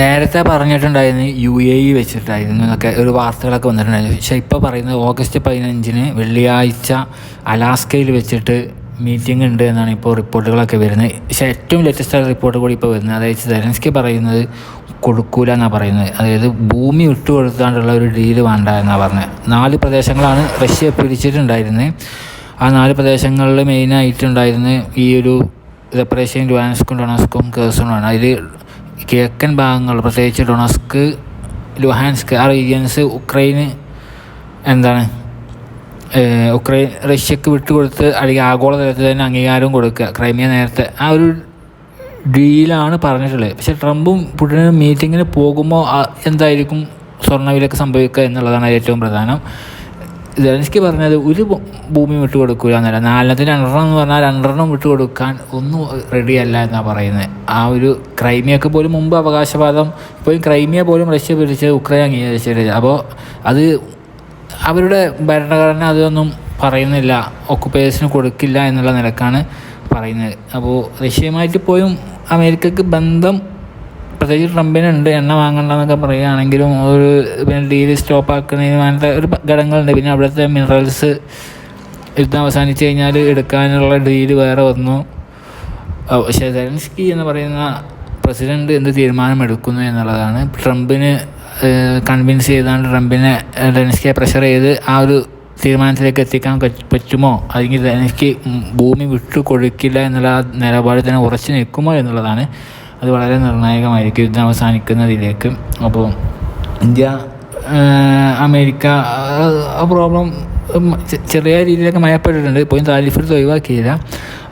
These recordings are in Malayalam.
നേരത്തെ പറഞ്ഞിട്ടുണ്ടായിരുന്നു യു എ ഇ വെച്ചിട്ടായിരുന്നു എന്നൊക്കെ ഒരു വാർത്തകളൊക്കെ വന്നിട്ടുണ്ടായിരുന്നു. പക്ഷേ ഇപ്പോൾ പറയുന്നത് ഓഗസ്റ്റ് പതിനഞ്ചിന് വെള്ളിയാഴ്ച അലാസ്കയിൽ വെച്ചിട്ട് മീറ്റിംഗ് ഉണ്ട് എന്നാണ് ഇപ്പോൾ റിപ്പോർട്ടുകളൊക്കെ വരുന്നത്. പക്ഷേ ഏറ്റവും ലേറ്റസ്റ്റ് ആയ റിപ്പോർട്ട് കൂടി ഇപ്പോൾ വരുന്നത് അതായത് സെലൻസ്കി പറയുന്നത് കൊടുക്കൂല എന്നാണ് പറയുന്നത്. അതായത് ഭൂമി വിട്ടുകൊടുത്താണ്ടുള്ള ഒരു ഡീൽ വേണ്ട എന്നാണ് പറഞ്ഞത്. നാല് പ്രദേശങ്ങളാണ് റഷ്യ പിടിച്ചിട്ടുണ്ടായിരുന്നത്. ആ നാല് പ്രദേശങ്ങളിൽ മെയിനായിട്ടുണ്ടായിരുന്നത് ഈ ഒരു റെപ്പറേഷൻ ലുവാൻസ്കും ഡൊണാസ്കും കേഴ്സണുമാണ് അതിൽ കിഴക്കൻ ഭാഗങ്ങൾ പ്രത്യേകിച്ച് ഡൊണസ്ക് ലുഹാൻസ്ക് ആ റീജിയൻസ് ഉക്രൈന് എന്താണ് ഉക്രൈൻ റഷ്യക്ക് വിട്ടുകൊടുത്ത് അല്ലെങ്കിൽ ആഗോളതലത്തിൽ തന്നെ അംഗീകാരം കൊടുക്കുക ക്രൈമിയ നേരത്തെ. ആ ഒരു ഡീലാണ് പറഞ്ഞിട്ടുള്ളത്. പക്ഷേ ട്രംപും പുടിനും മീറ്റിങ്ങിന് പോകുമ്പോൾ എന്തായിരിക്കും സ്വർണവിലക്ക് സംഭവിക്കുക എന്നുള്ളതാണ് ഏറ്റവും പ്രധാനം. സെലൻസ്കി പറഞ്ഞത് ഒരു ഭൂമി വിട്ടു കൊടുക്കില്ല എന്നല്ല. നാലെണ്ണത്തിന് രണ്ടെണ്ണം എന്ന് പറഞ്ഞാൽ രണ്ടെണ്ണം വിട്ടു കൊടുക്കാൻ ഒന്നും റെഡിയല്ല എന്നാണ് പറയുന്നത്. ആ ഒരു ക്രൈമിയൊക്കെ പോലും മുമ്പ് അവകാശവാദം ഇപ്പോഴും ക്രൈമിയ പോലും റഷ്യ പിടിച്ച് ഉക്രൈൻ അംഗീകരിച്ചിട്ടില്ല. അപ്പോൾ അത് അവരുടെ ഭരണഘടന അതൊന്നും പറയുന്നില്ല. ഒക്കുപ്പേഴ്സിന് കൊടുക്കില്ല എന്നുള്ള നിലക്കാണ് പറയുന്നത്. അപ്പോൾ റഷ്യയുമായിട്ട് പോയും അമേരിക്കക്ക് ബന്ധം പ്രത്യേകിച്ച് ട്രംപിനുണ്ട് എണ്ണ വാങ്ങണ്ടെന്നൊക്കെ പറയുകയാണെങ്കിലും ഒരു പിന്നെ ഡീൽ സ്റ്റോപ്പ് ആക്കുന്നതിന് വേണ്ട ഒരു ഘടകങ്ങളുണ്ട്. പിന്നെ അവിടുത്തെ മിനറൽസ് യുദ്ധം അവസാനിച്ച് കഴിഞ്ഞാൽ എടുക്കാനുള്ള ഡീൽ വേറെ വന്നു. പക്ഷേ സെലൻസ്കി എന്ന് പറയുന്ന പ്രസിഡന്റ് എന്ത് തീരുമാനമെടുക്കുന്നു എന്നുള്ളതാണ്. ട്രംപിന് കൺവിൻസ് ചെയ്താണ്ട് ട്രംപിനെ ഡെനിസ്കെ പ്രഷർ ചെയ്ത് ആ ഒരു തീരുമാനത്തിലേക്ക് എത്തിക്കാൻ പറ്റുമോ? അല്ലെങ്കിൽ ഡെനിസ്കി ഭൂമി വിട്ടു കൊടുക്കില്ല എന്നുള്ള നിലപാട് തന്നെ ഉറച്ചു നിൽക്കുമോ എന്നുള്ളതാണ്. അത് വളരെ നിർണായകമായിരിക്കും യുദ്ധം അവസാനിക്കുന്നതിലേക്ക്. അപ്പോൾ ഇന്ത്യ അമേരിക്ക ആ- പ്രോബ്ലം ചെറിയ രീതിയിലൊക്കെ മയപ്പെട്ടിട്ടുണ്ട്. ഇപ്പോഴും താരിഫ് ഒഴിവാക്കിയില്ല.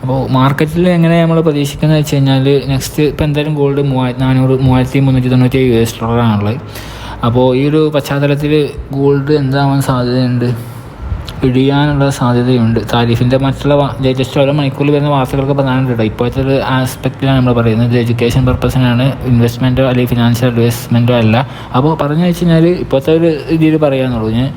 അപ്പോൾ മാർക്കറ്റിൽ എങ്ങനെ നമ്മൾ പ്രതീക്ഷിക്കുന്നത് വെച്ച് കഴിഞ്ഞാൽ നെക്സ്റ്റ് ഇപ്പോൾ എന്തായാലും ഗോൾഡ് മൂവായിരത്തി നാനൂറ് മൂവായിരത്തി മുന്നൂറ്റി തൊണ്ണൂറ്റി യു എസ് ഡോളറാണുള്ളത് അപ്പോൾ ഈ ഒരു പശ്ചാത്തലത്തിൽ ഗോൾഡ് എന്താവാൻ സാധ്യതയുണ്ട്? ഇടിയാനുള്ള സാധ്യതയുണ്ട്. താരിഫിന്റെ മറ്റുള്ള ലേറ്റസ്റ്റ് ഓരോ മണിക്കൂറിൽ വരുന്ന വാർത്തകളൊക്കെ പ്രധാനമുണ്ട് ഇപ്പോഴത്തെ ഒരു ആസ്പെക്റ്റിലാണ് നമ്മൾ പറയുന്നത്. എഡ്യൂക്കേഷൻ പർപ്പസിനാണ് ഇൻവെസ്റ്റ്മെന്റോ അല്ലെങ്കിൽ ഫിനാൻഷ്യൽ അഡ്വൈസ്മെന്റോ അല്ല. അപ്പോൾ പറഞ്ഞു വെച്ച് കഴിഞ്ഞാൽ ഇപ്പോഴത്തെ ഒരു രീതിയിൽ പറയാന്നുള്ളൂ. ഞാൻ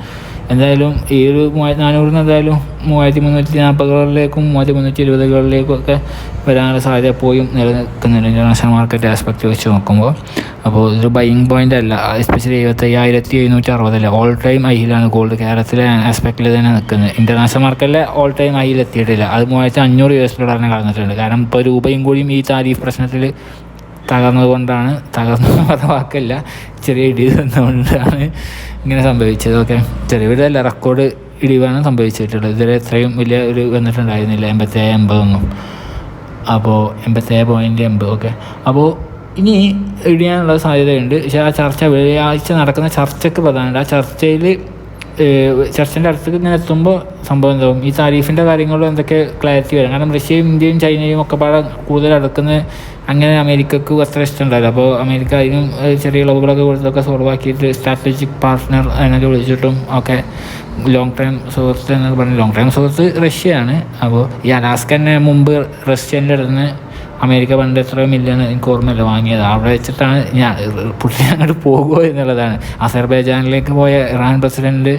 എന്തായാലും ഈ ഒരു മൂവായിരത്തി നാനൂറിന് എന്തായാലും മൂവായിരത്തി മുന്നൂറ്റി നാൽപ്പതുകളിലേക്കും മൂവായിരത്തി മുന്നൂറ്റി ഇരുപതുകളിലേക്കും ഒക്കെ വരാനുള്ള സാധ്യത പോയും നിലനിൽക്കുന്നുണ്ട്. ഇന്റർനാഷണൽ മാർക്കറ്റ് ആസ്പെക്റ്റ് വെച്ച് നോക്കുമ്പോൾ. അപ്പോൾ ഇതൊരു ബൈയിങ് പോയിന്റ് അല്ല. എസ്പെഷ്യലി എഴുപത്തയ്യായിരത്തി എഴുന്നൂറ്റി അറുപതല്ല ഓൾ ടൈം ഐയിലാണ് ഗോൾഡ് കേരളത്തിലെ ആസ്പെക്റ്റിൽ തന്നെ നിൽക്കുന്നത്. ഇന്റർനാഷണൽ മാർക്കറ്റിലെ ഓൾ ടൈം ഐയിൽ എത്തിയിട്ടില്ല. അത് മൂവായിരത്തി അഞ്ഞൂറ് യു എസ് ഡോളറിനെ കടന്നിട്ടുണ്ട്. കാരണം ഇപ്പോൾ രൂപയും കൂടിയും ഈ താരീഫ് പ്രശ്നത്തിൽ തകർന്നത് കൊണ്ടാണ് തകർന്നു പറഞ്ഞ വാക്കല്ല. ചെറിയ ഇടി തന്നുകൊണ്ടാണ് ഇങ്ങനെ സംഭവിച്ചത്. ഓക്കെ. ചെറിയൊരു റെക്കോർഡ് ഇടിവാണ് സംഭവിച്ചിട്ടുള്ളത്. ഇതുവരെ ഇത്രയും വലിയ ഒരു വന്നിട്ടുണ്ടായിരുന്നില്ല. എൺപത്തേഴ് എൺപതൊന്നും അപ്പോൾ എൺപത്തേഴ് പോയിന്റ് എൺപത്. ഓക്കെ. അപ്പോൾ ഇനി ഇടിയാനുള്ള സാധ്യതയുണ്ട്. പക്ഷേ ആ ചർച്ച വെള്ളിയാഴ്ച നടക്കുന്ന ചർച്ചയ്ക്ക് പ്രധാനമുണ്ട് ആ ചർച്ചയിൽ ചർച്ചന്റെ അടുത്തേക്ക് ഇങ്ങനെ എത്തുമ്പോൾ സംഭവം എന്താകും ഈ താരീഫിന്റെ കാര്യങ്ങളും എന്തൊക്കെ ക്ലാരിറ്റി വരും? കാരണം റഷ്യയും ഇന്ത്യയും ചൈനയും ഒക്കെ പാടെ കൂടുതൽ അടുക്കുന്ന അങ്ങനെ അമേരിക്കക്ക് അത്ര ഇഷ്ടമുണ്ടായില്ല അപ്പോൾ അമേരിക്ക അതിനും ചെറിയ ഇളവുകളൊക്കെ കൊടുത്തൊക്കെ സോൾവ് ആക്കിയിട്ട് സ്ട്രാറ്റജിക് പാർട്ട്ണർ എന്നൊക്കെ വിളിച്ചിട്ടും ഒക്കെ ലോങ് ടൈം സുഹൃത്ത് എന്നൊക്കെ പറഞ്ഞ് ലോങ് ടൈം സുഹൃത്ത് റഷ്യയാണ്. അപ്പോൾ ഈ അലാസ്ക തന്നെ മുമ്പ് റഷ്യന്റെ അടുത്ത് അമേരിക്ക പണ്ട് എത്ര മില്യൺ എനിക്ക് ഓർമ്മയില്ല വാങ്ങിയത്. അവിടെ വെച്ചിട്ടാണ് ഞാൻ പുള്ളി അങ്ങോട്ട് പോകുമോ എന്നുള്ളതാണ്. അസർബൈജാനിലേക്ക് പോയ ഇറാൻ പ്രസിഡന്റ്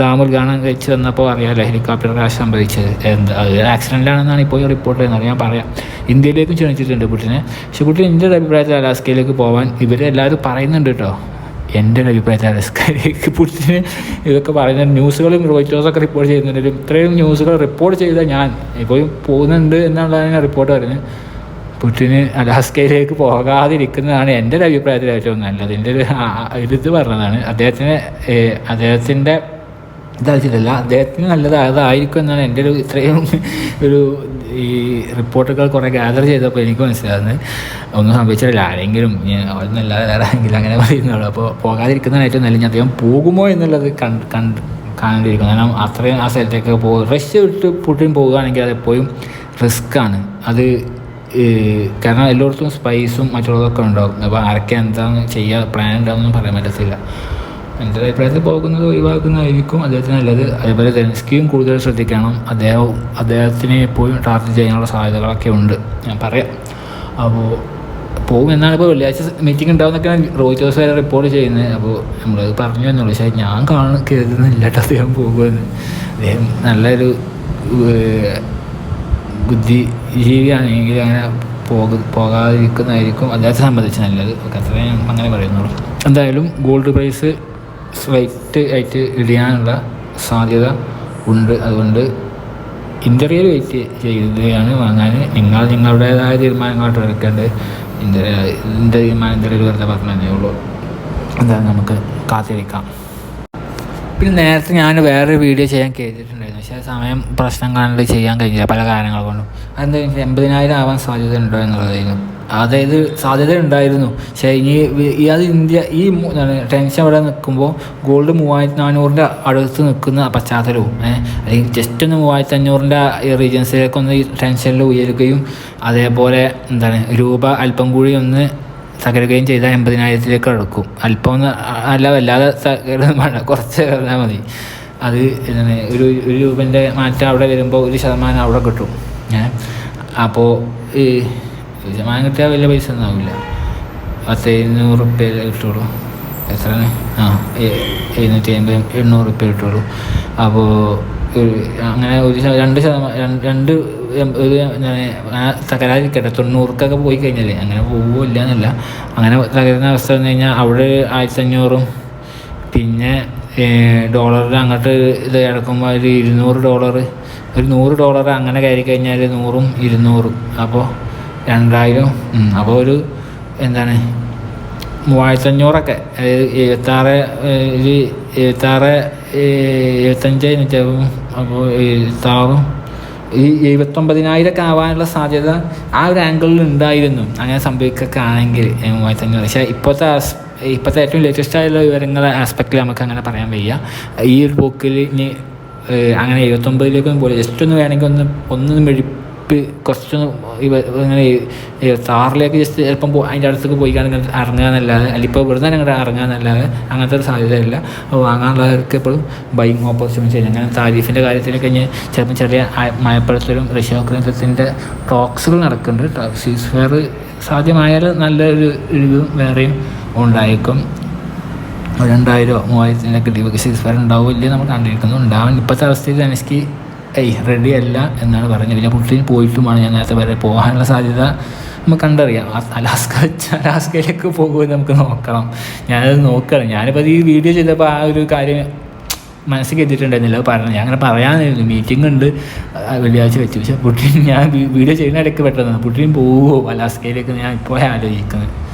ഡാം ഉദ്ഘാടനം കഴിച്ച് വന്നപ്പോൾ അറിയാമല്ലോ ഹെലികോപ്റ്റർ ക്രാഷ് സംഭവിച്ചത്. എന്താ അത് ആക്സിഡന്റ് ആണെന്നാണ് ഇപ്പോൾ റിപ്പോർട്ട് ചെയ്യുന്നത് ഞാൻ പറയാം. ഇന്ത്യയിലേക്കും ക്ഷണിച്ചിട്ടുണ്ട് പുട്ടിനെ. പക്ഷെ പുട്ടിൻ എന്റെ ഒരു അഭിപ്രായത്തിൽ അലാസ്കയിലേക്ക് പോകാൻ ഇവരെല്ലാവരും പറയുന്നുണ്ട് കേട്ടോ. എന്റെ ഒരു അഭിപ്രായത്തിൽ അലാസ്കയിലേക്ക് പുട്ടിന് ഇതൊക്കെ പറയുന്ന ന്യൂസുകളും റോയിറ്റോസൊക്കെ റിപ്പോർട്ട് ചെയ്യുന്നുണ്ടെങ്കിലും ഇത്രയും ന്യൂസുകൾ റിപ്പോർട്ട് ചെയ്താൽ ഞാൻ ഇപ്പോഴും പോകുന്നുണ്ട് എന്നുള്ളതാണ് റിപ്പോർട്ട് പറയുന്നത്. പുട്ടിന് അലാസ്കയിലേക്ക് പോകാതിരിക്കുന്നതാണ് എന്റെ ഒരു അഭിപ്രായത്തിൽ ഏറ്റവും നല്ലത്. എന്റെ ഒരു ഇത് പറഞ്ഞതാണ്. അദ്ദേഹത്തിന് അദ്ദേഹത്തിന്റെ ഇതായിട്ടില്ല അദ്ദേഹത്തിന് നല്ലത് അതായിരിക്കും എന്നാണ് എന്റെ ഒരു ഇത്രയും ഒരു ഈ റിപ്പോർട്ടുകൾ കുറേ ഗ്യാദർ ചെയ്തപ്പോൾ എനിക്ക് മനസ്സിലാകുന്നത്. ഒന്നും സംഭവിച്ചില്ല ആരെങ്കിലും ഒന്നല്ലാതെ വേറെ ആരെങ്കിലും അങ്ങനെ പറയുന്നുള്ളൂ. അപ്പോൾ പോകാതിരിക്കുന്നതാണ് ഏറ്റവും നല്ല ഞാൻ അദ്ദേഹം പോകുമോ എന്നുള്ളത് കണ്ട് കണ്ട് കാണേണ്ടിയിരിക്കും കാരണം അത്രയും ആ സ്ഥലത്തേക്ക് പോകും. റഷ്യ വിട്ട് പുട്ടിൻ പോവുകയാണെങ്കിൽ അത് എപ്പോഴും റിസ്ക്കാണ് അത് കാരണം എല്ലായിടത്തും സ്പൈസും മറ്റുള്ളതൊക്കെ ഉണ്ടാകും അപ്പോൾ ആരൊക്കെ എന്താണ് ചെയ്യുക പ്ലാൻ ഉണ്ടാവുമെന്നും പറയാൻ പറ്റത്തില്ല. എന്റെ അഭിപ്രായത്തിൽ പോകുന്നത് ഒഴിവാക്കുന്നതായിരിക്കും. അദ്ദേഹത്തിന് നല്ലത്. അതേപോലെ ജെൻസ്കിയും കൂടുതൽ ശ്രദ്ധിക്കണം. അദ്ദേഹം അദ്ദേഹത്തിന് എപ്പോഴും ടാർഗറ്റ് ചെയ്യാനുള്ള സാധ്യതകളൊക്കെ ഉണ്ട്. ഞാൻ പറയാം. അപ്പോൾ പോകും എന്നാണ് ഇപ്പോൾ വെള്ളിയാഴ്ച മീറ്റിംഗ് ഉണ്ടാവുന്നൊക്കെയാണ് റോയിറ്റേഴ്സ് വരെ റിപ്പോർട്ട് ചെയ്യുന്നത്. അപ്പോൾ നമ്മളത് പറഞ്ഞു എന്നുള്ളൂ പക്ഷേ ഞാൻ കാണുന്ന കരുതുന്നില്ല കേട്ടോ അദ്ദേഹം പോകുമെന്ന്. അദ്ദേഹം നല്ലൊരു ബുദ്ധിജീവിയാണെങ്കിൽ അങ്ങനെ പോക പോകാതിരിക്കുന്നതായിരിക്കും അദ്ദേഹത്തെ സംബന്ധിച്ച് നല്ലത്. ഓക്കെ അത്രേ ഞാൻ അങ്ങനെ പറയുന്നുള്ളൂ. എന്തായാലും ഗോൾഡ് പ്രൈസ് സ്ലൈറ്റ് ആയിട്ട് ഇടിയാനുള്ള സാധ്യത ഉണ്ട്. അതുകൊണ്ട് ഇന്റർവ്യൂ വെയിറ്റ് ചെയ്യുകയാണ് വാങ്ങാൻ. നിങ്ങൾ നിങ്ങളുടേതായ തീരുമാനങ്ങളായിട്ട് എടുക്കേണ്ടത് ഇന്റർ ഇതിന്റെ തീരുമാനം എന്തെങ്കിലും വെറുതെ പറഞ്ഞതേ ഉള്ളൂ. എന്താ നമുക്ക് കാത്തിരിക്കാം. പിന്നെ നേരത്തെ ഞാൻ വേറൊരു വീഡിയോ ചെയ്യാൻ കേട്ടിട്ടുണ്ടായിരുന്നു പക്ഷേ സമയം പ്രശ്നം കണ്ട് ചെയ്യാൻ കഴിഞ്ഞില്ല പല കാരണങ്ങൾ കൊണ്ടും. അതെന്താ എൺപതിനായിരം ആവാൻ സാധ്യത ഉണ്ടോ എന്നുള്ളതായിരുന്നു. അതായത് സാധ്യത ഉണ്ടായിരുന്നു. പക്ഷേ ഇനി ഈ അത് ഇന്ത്യ ഈ ടെൻഷൻ അവിടെ നിൽക്കുമ്പോൾ ഗോൾഡ് മൂവായിരത്തി നാനൂറിന്റെ അടുത്ത് നിൽക്കുന്ന പശ്ചാത്തലവും അല്ലെങ്കിൽ ജസ്റ്റ് ഒന്ന് മൂവായിരത്തി അഞ്ഞൂറിന്റെ റീജൻസിലേക്കൊന്ന് ഈ ടെൻഷനിൽ ഉയരുകയും അതേപോലെ എന്താണ് രൂപ അല്പം കൂടി ഒന്ന് തകരുകയും ചെയ്താൽ എൺപതിനായിരത്തിലേക്ക് അടുക്കും. അല്പം ഒന്ന് അല്ല വല്ലാതെ തകരുന്ന കുറച്ച് തകർന്നാൽ മതി. അത് എന്താണ് ഒരു ഒരു രൂപന്റെ മാറ്റം അവിടെ വരുമ്പോൾ ഒരു ശതമാനം അവിടെ കിട്ടും. ഏഹ് അപ്പോൾ ഈ ഒരു ശതമാനം കിട്ടിയാൽ വലിയ പൈസ ഒന്നും ആവില്ല. പത്ത് എഴുന്നൂറ് റുപ്യ കിട്ടുള്ളൂ. എത്രയാണ്? ആ എഴുന്നൂറ്റി അമ്പത് എണ്ണൂറ് റുപ്യ കിട്ടുള്ളൂ. അപ്പോൾ അങ്ങനെ ഒരു രണ്ട് ശതമാനം രണ്ട് ഒരു തകരാതിരിക്കട്ടെ തൊണ്ണൂറുക്കൊക്കെ പോയി കഴിഞ്ഞാൽ അങ്ങനെ പോവില്ല എന്നല്ല അങ്ങനെ തകരുന്ന അവസ്ഥ വന്നു കഴിഞ്ഞാൽ അവിടെ ആയിരത്തഞ്ഞൂറും പിന്നെ ഡോളറിൽ അങ്ങോട്ട് ഇത് കിടക്കുമ്പോൾ ഒരു ഇരുന്നൂറ് ഡോളർ ഒരു നൂറ് ഡോളർ അങ്ങനെ കയറി കഴിഞ്ഞാൽ നൂറും ഇരുന്നൂറും. അപ്പോൾ രണ്ടായിരം. അപ്പോൾ ഒരു എന്താണ് മൂവായിരത്തഞ്ഞൂറൊക്കെ. അതായത് എഴുപത്താറ് ഒരു എഴുപത്താറ് എഴുപത്തഞ്ച് നൂറ്റാവും അപ്പോൾ എഴുപത്താറും. ഈ എഴുപത്തൊമ്പതിനായിരമൊക്കെ ആവാനുള്ള സാധ്യത ആ ഒരു ആംഗിളിൽ ഉണ്ടായിരുന്നു. അങ്ങനെ സംഭവിക്കൊക്കെ ആണെങ്കിൽ മൂവായിരത്തഞ്ഞൂറ്. പക്ഷേ ഇപ്പോഴത്തെ ഇപ്പോഴത്തെ ഏറ്റവും ലേറ്റസ്റ്റ് ആയുള്ള വിവരങ്ങളെ ആസ്പെക്റ്റിൽ നമുക്ക് അങ്ങനെ പറയാൻ വയ്യ. ഈ ഒരു പോക്കിൽ ഇനി അങ്ങനെ എഴുപത്തൊമ്പതിലേക്കൊന്നും പോലെ ജസ്റ്റ് ഒന്ന് വേണമെങ്കിൽ ഒന്ന് ഒന്നും മെഴിപ്പ് കുറച്ചൊന്ന് ഇങ്ങനെ താറിലേക്ക് ജസ്റ്റ് ചിലപ്പം അതിന്റെ അടുത്തേക്ക് പോയി കാണുക ഇറങ്ങുക എന്നല്ലാതെ അല്ലെങ്കിൽ ഇപ്പോൾ ഇവിടുന്ന് അങ്ങോട്ട് ഇറങ്ങുക എന്നല്ലാതെ അങ്ങനത്തെ ഒരു സാധ്യതയില്ല. അപ്പോൾ വാങ്ങാനുള്ളവർക്ക് എപ്പോഴും ബൈങ് ഓപ്പർച്യൂണിറ്റി അങ്ങനെ താരീഫിന്റെ കാര്യത്തിലൊക്കെ കഴിഞ്ഞ് ചിലപ്പം ചെറിയ മയപ്പെടുത്തലും റഷ്യ യുക്രൈനത്തിന്റെ ടോക്സുകൾ നടക്കുന്നുണ്ട്. സീസ് ഫെയർ സാധ്യമായാൽ നല്ലൊരു ഇഴിവും വേറെയും ഉണ്ടായേക്കും. രണ്ടായിരോ മൂവായിരത്തിനൊക്കെ ഡിവൊക്കെ സീസ് ഉണ്ടാവും ഇല്ലേ നമ്മൾ കണ്ടിരിക്കുന്നു. ഉണ്ടാവാൻ ഇപ്പോഴത്തെ അവസ്ഥയിൽ എനിക്ക് ഏയ് റെഡി അല്ല എന്നാണ് പറഞ്ഞത്. പിന്നെ പുട്ടിന് പോയിട്ടുമാണ് ഞാൻ നേരത്തെ വരെ പോകാനുള്ള സാധ്യത നമുക്ക് കണ്ടറിയാം. അലാസ്ക അലാസ്കയിലേക്ക് പോകുമെന്ന് നമുക്ക് നോക്കണം. ഞാനത് നോക്കണം. ഞാനിപ്പോൾ ഈ വീഡിയോ ചെയ്തപ്പോൾ ആ ഒരു കാര്യം മനസ്സിൽ കരുതിയിട്ടുണ്ടായിരുന്നില്ല. പറഞ്ഞു ഞാൻ അങ്ങനെ പറയാനില്ല മീറ്റിംഗ് ഉണ്ട്. വെള്ളിയാഴ്ച വെച്ചു. പക്ഷേ പുട്ടിൻ ഞാൻ വീഡിയോ ചെയ്യുന്ന ഇടയ്ക്ക് പെട്ടെന്ന് പുട്ടിൻ പോവുമോ അലാസ്കയിലേക്ക് ഞാൻ ഇപ്പോൾ ആലോചിക്കുന്നത്.